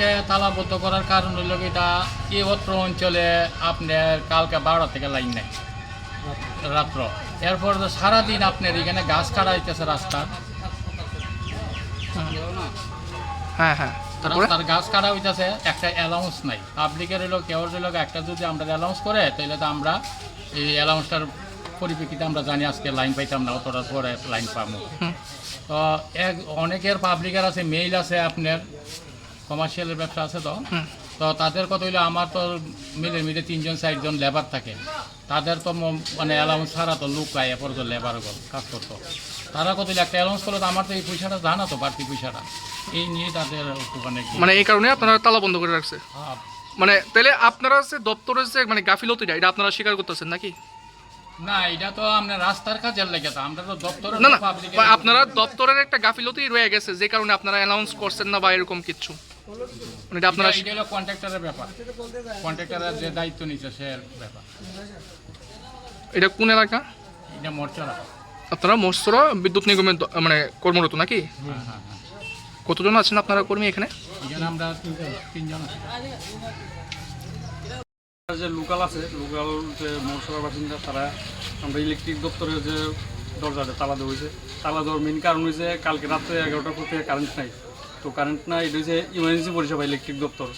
আজকে তালাবদ্ধ করার কারণ হইল কি এটা এই অত্র অঞ্চলে আপনার কালকে বারোটা থেকে লাইন নেই। রাত্র। এরপর তো সারাদিন আপনার এখানে গাছ কাটা হইতেছে রাস্তার। হ্যাঁ হ্যাঁ। রাস্তার গাছ কাটা হইতেছে একটা অ্যালাউন্স নাই। পাবলিকের হইল কেউ হইল একটা যদি আমরা অ্যালাউন্স করে তাহলে তো আমরা এই অ্যালাউন্সটার পরিপ্রেক্ষিতে আমরা জানি আজকে লাইন পাইতাম না অতটা পরে লাইন পাবো। তো এক অনেকের পাবলিকের আছে মেইল আছে আপনার। কমার্শিয়ালের ব্যবসা আছে তো? তো তাদের কথা হইল আমার তো মিলে মিলে তিনজন চারজন লেবার থাকে। তাদের তো মানে অ্যালাউন্স ছাড়া তো লোক পায় এরপর তো লেবার কাজ করতো। তারা কত হইল একটা অ্যালাউন্স করল তো আমার তো এই পয়সাটা জানা তো বাড়তি পয়সাটা। এই নিয়ে তাদের মানে মানে এই কারণে আপনারা তালা বন্ধ করে রাখছে? হ্যাঁ, মানে তাহলে আপনারা যে দপ্তরের যে মানে গাফিলতিটা এটা আপনারা স্বীকার করতেছেন নাকি? না এটা তো আপনার রাস্তার কাজের লেগে তো আমরা তো দপ্তরে না না আপনারা দপ্তরের একটা গাফিলতি রয়ে গেছে যে কারণে আপনারা অ্যানাউন্স করছেন না বা এরকম কিছু? মানে এটা আপনারা এটা হলো কন্ট্রাক্টরের ব্যাপার। কন্ট্রাক্টরের যে দায়িত্ব নিচ্ছে সে ব্যাপার। এটা কোন এলাকা? এটা মর্চরা আপনারা মৎস্যরা বিদ্যুৎ নিগমের দ- মানে কর্মরত নাকি? হ্যাঁ হ্যাঁ হ্যাঁ। কতজন আছেন আপনারা কর্মী এখানে? আমরা তিনজন তিনজন আছি। যে লোকাল আছে লোকাল যে মৌসুমার বাসিন্দা তারা আমরা ইলেকট্রিক দপ্তরে যে দরজাটা তালা দেওয়া হয়েছে। তালা দেওয়ার মেন কারণ হয়েছে কালকে রাত্রে এগারোটার পর থেকে কারেন্ট নাই। তো কারেন্ট না এটা হচ্ছে ইমার্জেন্সি পরিষেবা ইলেকট্রিক দপ্তর।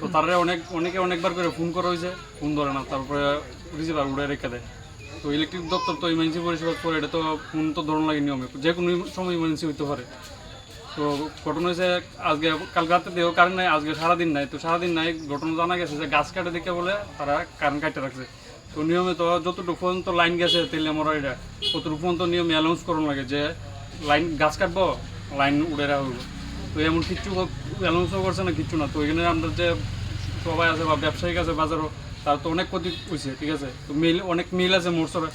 তো তারা অনেক, অনেকে অনেকবার করে ফোন করা হয়েছে ফোন ধরে না, তারপরে রিসিভার উড়ে রেখে দেয়। তো ইলেকট্রিক দপ্তর তো ইমার্জেন্সি পরিষেবা করে এটা তো ফোন তো ধরন লাগে নিয়মে যে কোনো সময় ইমার্জেন্সি হইতে পারে। তো ঘটনা হয়েছে আজকে কাল রাতে দেহ কারেন্ট নাই, আজকে সারাদিন নাই। তো সারাদিন নাই, ঘটনা জানা গেছে যে গাছ কাটে দেখে বলে তারা কারেন্ট কাটতে রাখছে। তো নিয়মে তো যতটুকু পর্যন্ত লাইন গেছে, তেলে আমরা এটা, ততটুকু পর্যন্ত নিয়মে অ্যানাউন্স করুন লাগে যে লাইন গাছ কাটবো লাইন উড়ে রাখব। তো এমন কিচ্ছু অ্যানাউন্সও করছে না কিচ্ছু না। তো এখানে আমরা যে সবাই আছে বা ব্যবসায়িক আছে বাজারও তার তো অনেক ক্ষতি হয়েছে ঠিক আছে? তো মিল অনেক মিল আছে মোটসরে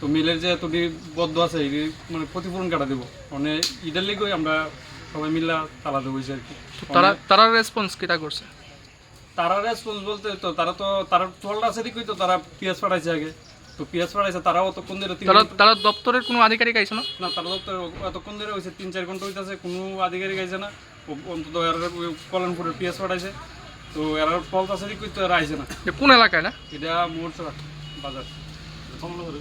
তো মিলের যে এতটি বদ্ধ আছে এটি মানে ক্ষতিপূরণ কাটা দিব। মানে ইটার লিগেই আমরা সবাই মিল্লা তালা দেবো আর কি তারা তারা রেসপন্স কিটা করছে? তারা রেসপন্স বলতে তো তারা তো তারা চলটা আছে দিকই তো তারা পিএস পাঠাইছে আগে। তো পিএস পাঠাইছে তারাও অতক্ষণ ধরে তিন তারা তারা দপ্তরের কোনো আধিকারিক আইছে না? না তারা তো এতক্ষণ ধরে হয়েছে তিন চার ঘণ্টা হইতেছে কোনো আধিকারিক আইছে না। ও- অন্তত এর কলমপুরের পিএস পাঠাইছে তো এর ফল আছে দিকই তো এরা আইছে না। যে কোন এলাকায় না? এটা মোটসরা বাজার। কমলনগর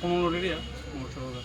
কমলনগর এরিয়া বাজার।